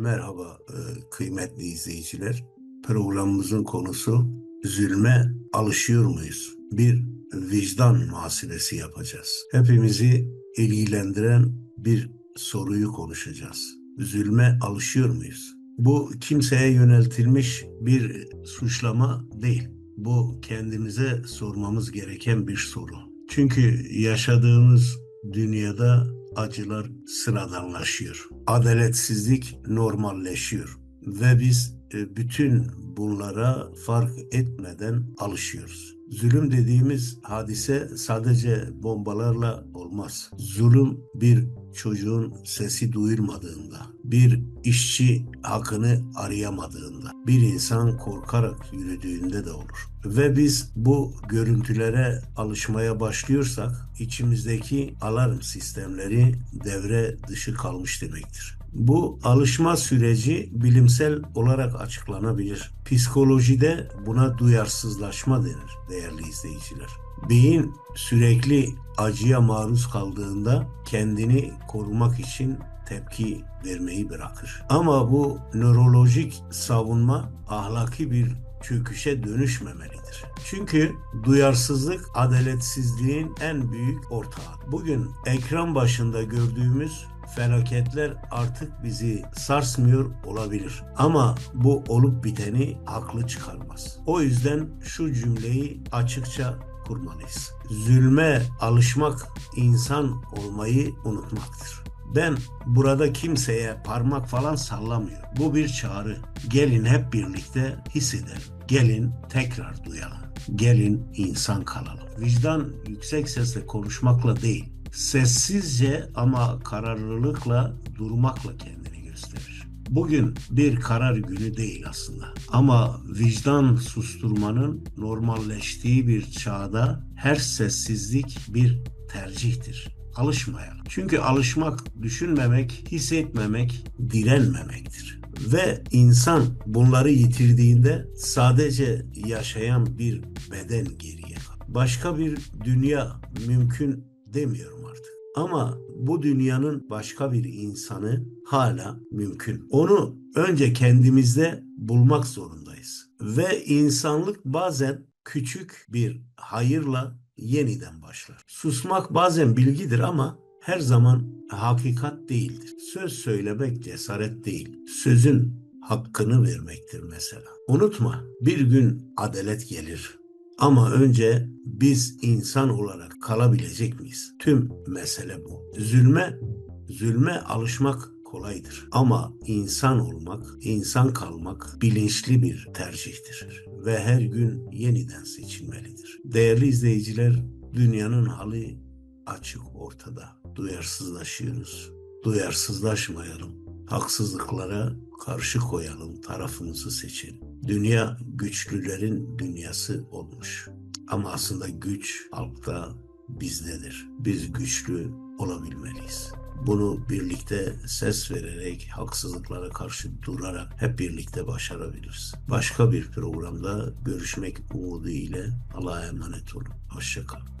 Merhaba e, kıymetli izleyiciler. Programımızın konusu zulme alışıyor muyuz? Bir vicdan muhasebesi yapacağız. Hepimizi ilgilendiren bir soruyu konuşacağız. Zulme alışıyor muyuz? Bu kimseye yöneltilmiş bir suçlama değil. Bu kendimize sormamız gereken bir soru. Çünkü yaşadığımız dünyada acılar sıradanlaşıyor. Adaletsizlik normalleşiyor ve biz e, bütün bunlara fark etmeden alışıyoruz. Zulüm dediğimiz hadise sadece bombalarla olmaz. Zulüm bir çocuğun sesi duyurmadığında, bir işçi hakkını arayamadığında, bir insan korkarak yürüdüğünde de olur. Ve biz bu görüntülere alışmaya başlıyorsak içimizdeki alarm sistemleri devre dışı kalmış demektir. Bu alışma süreci bilimsel olarak açıklanabilir. Psikolojide buna duyarsızlaşma denir değerli izleyiciler. Beyin sürekli acıya maruz kaldığında kendini korumak için tepki vermeyi bırakır. Ama bu nörolojik savunma ahlaki bir çöküşe dönüşmemelidir. Çünkü duyarsızlık adaletsizliğin en büyük ortağı. Bugün ekran başında gördüğümüz felaketler artık bizi sarsmıyor olabilir. Ama bu olup biteni haklı çıkarmaz. O yüzden şu cümleyi açıkça kurmalıyız. Zulme alışmak insan olmayı unutmaktır. Ben burada kimseye parmak falan sallamıyorum. Bu bir çağrı. Gelin hep birlikte hissedelim. Gelin tekrar duyalım. Gelin insan kalalım. Vicdan yüksek sesle konuşmakla değil, sessizce ama kararlılıkla durmakla kendini. Bugün bir karar günü değil aslında. Ama vicdan susturmanın normalleştiği bir çağda her sessizlik bir tercihtir. Alışmayalım. Çünkü alışmak, düşünmemek, hissetmemek, direnmemektir. Ve insan bunları yitirdiğinde sadece yaşayan bir beden geriye kalır. Başka bir dünya mümkün demiyorum artık. Ama bu dünyanın başka bir insanı hala mümkün. Onu önce kendimizde bulmak zorundayız. Ve insanlık bazen küçük bir hayırla yeniden başlar. Susmak bazen bilgidir ama her zaman hakikat değildir. Söz söylemek cesaret değil. Sözün hakkını vermektir mesela. Unutma bir gün adalet gelir. Ama önce biz insan olarak kalabilecek miyiz? Tüm mesele bu. Zulme, zulme alışmak kolaydır. Ama insan olmak, insan kalmak bilinçli bir tercihtir ve her gün yeniden seçilmelidir. Değerli izleyiciler, dünyanın hali açık ortada. Duyarsızlaşıyoruz. Duyarsızlaşmayalım. Haksızlıklara karşı koyalım, tarafımızı seçelim. Dünya güçlülerin dünyası olmuş. Ama aslında güç halkta bizdedir. Biz güçlü olabilmeliyiz. Bunu birlikte ses vererek, haksızlıklara karşı durarak hep birlikte başarabiliriz. Başka bir programda görüşmek umudu ile Allah'a emanet olun. Hoşçakalın.